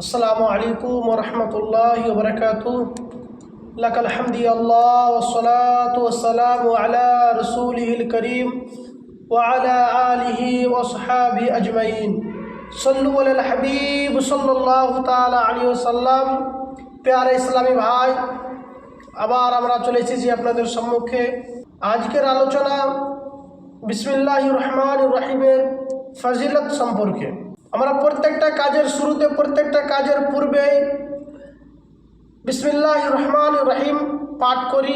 السلام عليكم ورحمة الله وبركاته لك الحمد يا الله والصلاة والسلام على رسوله الكريم وعلى آله وصحابه أجمعين صلوا على الحبيب صلى الله تعالى عليه وسلم প্যারে ইসলামী ভাই আবার আমরা চলে এসেছি আপনাদের সম্মুখে আজকের আলোচনা বিসমিল্লাহ রহমান রহিমের ফজিলত সম্পর্কে আমরা প্রত্যেকটা কাজের শুরুতে, প্রত্যেকটা কাজের পূর্বে বিসমিল্লাহ রহমান রহিম পাঠ করি।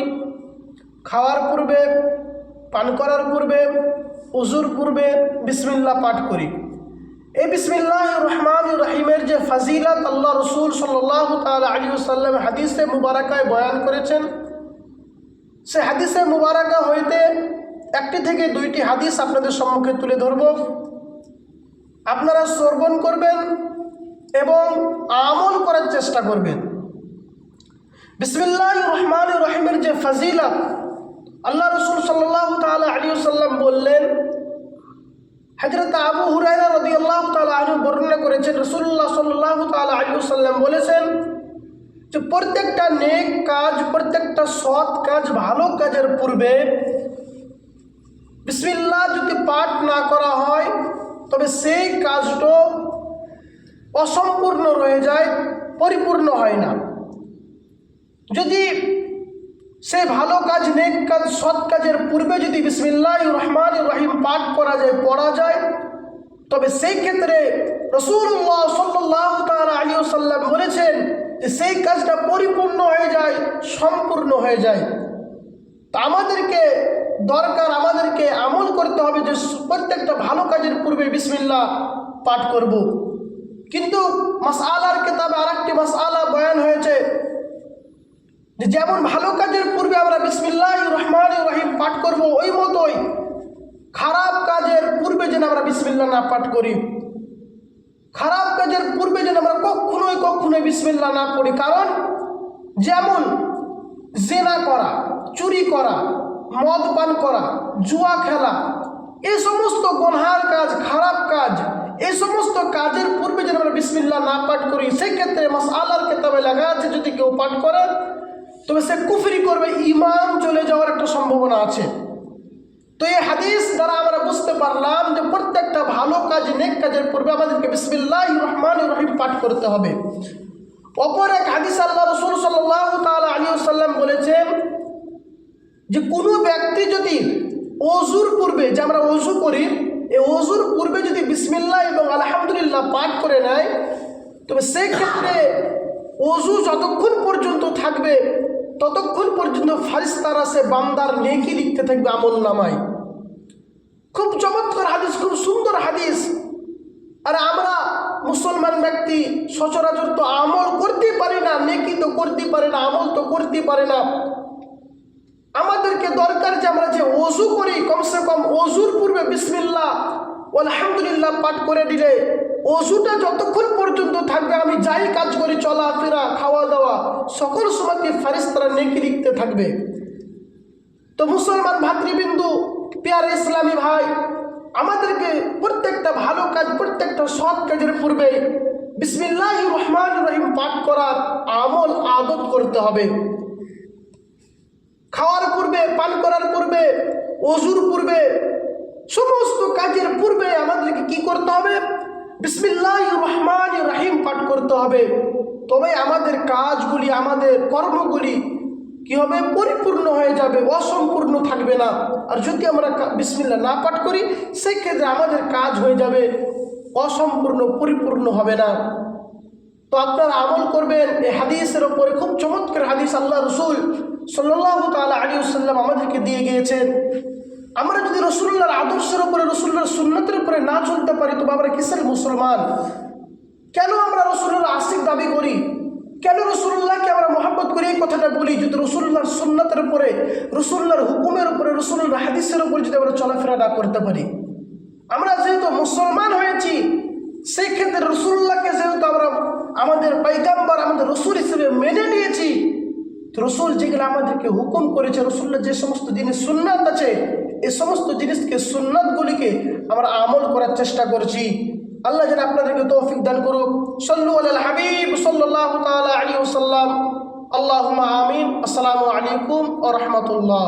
খাওয়ার পূর্বে, পান করার পূর্বে, উজুর পূর্বে বিসমিল্লাহ পাঠ করি। এই বিসমিল্লাহ রহমান রহিমের যে ফাজিলত আল্লাহ রসুল সাল্লাহ তালা আলী সাল্লাম হাদিসে মুবারাকায় বয়ান করেছেন, সে হাদিসে মুবারাকা হইতে একটি থেকে দুইটি হাদিস আপনাদের সম্মুখে তুলে ধরব। আপনারা শ্রবণ করবেন এবং আমল করার চেষ্টা করবেন। বিসমিল্লাহ রহমান রহিমের যে ফাজিলত, আল্লাহ রসুল সাল্লাহ তালা আলী সাল্লাম বললেন হজরত আবু হুরাইরা রদি আল্লাহ তালা বর্ণনা করেছেন রসুল্লাহ সাল্লাহ তালা আলী সাল্লাম বলেছেন যে প্রত্যেকটা নেক কাজ, প্রত্যেকটা সৎ কাজ, ভালো কাজের পূর্বে বিসমিল্লাহ যদি পাঠ না করা হয় তবে সেই কাজটা অসম্পূর্ণ রয়ে যায়, পরিপূর্ণ হয় না। যদি সে ভালো কাজ, নেক কাজ, সৎ কাজের পূর্বে যদি বিসমিল্লাহ রহমান রহিম পাঠ করা যায়, পড়া যায়, তবে সেই ক্ষেত্রে রসুল্লাহ সাল্লাহ তালা আলী সাল্লাম বলেছেন যে সেই কাজটা পরিপূর্ণ হয়ে যায়, সম্পূর্ণ হয়ে যায়। আমাদেরকে দরকার, আমাদেরকে আমল করতে হবে যে প্রত্যেকটা ভালো কাজের পূর্বে বিসমিল্লা পাঠ করব। কিন্তু মাস আলার কেতাবে আর একটি মাস আলা বয়ান হয়েছে যে যেমন ভালো কাজের পূর্বে আমরা বিসমিল্লাহ রহমান রহিম পাঠ করব, ওই মতোই খারাপ কাজের পূর্বে যেন আমরা বিসমিল্লা না পাঠ করি খারাপ কাজের পূর্বে যেন আমরা কখনোই কখনোই বিসমিল্লা না পড়ি কারণ যেমন জেনা করা চুরি করা, মদ পান করা, জুয়া খেলা, এ সমস্ত গনহার কাজ, খারাপ কাজ এই সমস্ত কাজের পূর্বে যেন আমরা বিসমিল্লা না পাঠ করি, সেক্ষেত্রে মাস আল্লাহর কেতাবে লেখা আছে, যদি কেউ পাঠ করে, তবে সে কুফরি করবে ইমান চলে যাওয়ার একটা সম্ভাবনা আছে। তো এই হাদিস দ্বারা আমরা বুঝতে পারলাম যে প্রত্যেকটা ভালো কাজ, নেক কাজের পূর্বে আমাদেরকে বিসমিল্লাহ রহমান রহিম পাঠ করতে হবে। অপর এক হাদিস আল্লাহ রসুল সাল্লাহ তালা আলী সাল্লাম বলেছেন যে কোনো ব্যক্তি যদি অজুর পূর্বে, যে আমরা অজু করি, এই অজুর পূর্বে যদি বিসমিল্লাহ এবং আলহামদুলিল্লাহ পাঠ করে নেয়, তবে সেক্ষেত্রে অজু যতক্ষণ পর্যন্ত থাকবে, ততক্ষণ পর্যন্ত ফারিস্তারা সে বান্দার নেকি লিখতে থাকবে আমল নামায়। খুব চমৎকার হাদিস, খুব সুন্দর হাদিস। আর আমরা মুসলমান ব্যক্তি সচরাচর তো আমল করতে পারি না, নেকি তো করতে পারে না, আমল তো করতে পারে না। আমাদেরকে দরকার যে আমরা যে অজু করি, কমসে কম অজুর পূর্বে বিসমিল্লা আলহামদুলিল্লাহ পাঠ করে দিলে অজুটা যতক্ষণ পর্যন্ত থাকবে, আমি যাই কাজ করি, চলাফেরা খাওয়া দাওয়া সকল সময়কে ফারিস্তারা নেকি লিখতে থাকবে? তো মুসলমান ভাতৃবিন্দু, পেয়ার ইসলামী ভাই, আমাদেরকে প্রত্যেকটা ভালো কাজ, প্রত্যেকটা সৎ কাজের পূর্বে বিসমিল্লাহ রহমান রহিম পাঠ করার আমল, আদত করতে হবে। খাওয়ার পূর্বে, পান করার পূর্বে অজুর পূর্বে, সমস্ত কাজের পূর্বে আমাদেরকে কি করতে হবে? বিসমিল্লাহ রহমান রাহিম পাঠ করতে হবে। তবে আমাদের কাজগুলি, আমাদের কর্মগুলি কি হবে? পরিপূর্ণ হয়ে যাবে, অসম্পূর্ণ থাকবে না। আর যদি আমরা বিসমিল্লা না পাঠ করি, সেক্ষেত্রে আমাদের কাজ হয়ে যাবে, অসম্পূর্ণ, পরিপূর্ণ হবে না। তো আপনারা আমল করবেন। এই হাদিসের ওপরে খুব চমৎকার হাদিস আল্লাহ রসুল সাল্লাহ তালা আলী সাল্লাম আমাদেরকে দিয়ে গিয়েছেন। আমরা যদি রসুল্লাহর আদর্শের উপরে রসুল্লাহর সুন্নতের উপরে না চলতে পারি, তবে আমরা কিসের মুসলমান? কেন আমরা রসুল্লাহর আশিক দাবি করি? কেন রসুল্লাহকে আমরা মোহাম্মত করি? এই কথাটা বলি, যদি রসুল্লাহর সুন্নতের উপরে রসুল্লার হুকুমের উপরে রসুল্লাহর হাদিসের উপরে যদি আমরা চলাফেরা না করতে পারি। আমরা যেহেতু মুসলমান হয়েছি সেই ক্ষেত্রে রসুল্লাহকে যেহেতু আমরা আমাদের পাইকাম্বার আমাদের রসুল হিসেবে মেনে নিয়েছি রসুল যেগুলো আমাদেরকে হুকুম করেছে, রসুল্লাহ যে সমস্ত জিনিস সুন্নাত আছে, এই সমস্ত জিনিসকে সুন্নাতগুলিকে আমরা আমল করার চেষ্টা করছি। আল্লাহ যেন আপনাদেরকে তৌফিক দান করুক। সল্লু আল হাবিব সাল্লাহ তালা আলী ওসাল্লাম আল্লাহ আমিন। আসসালামু আলাইকুম ও রহমতুল্লাহ।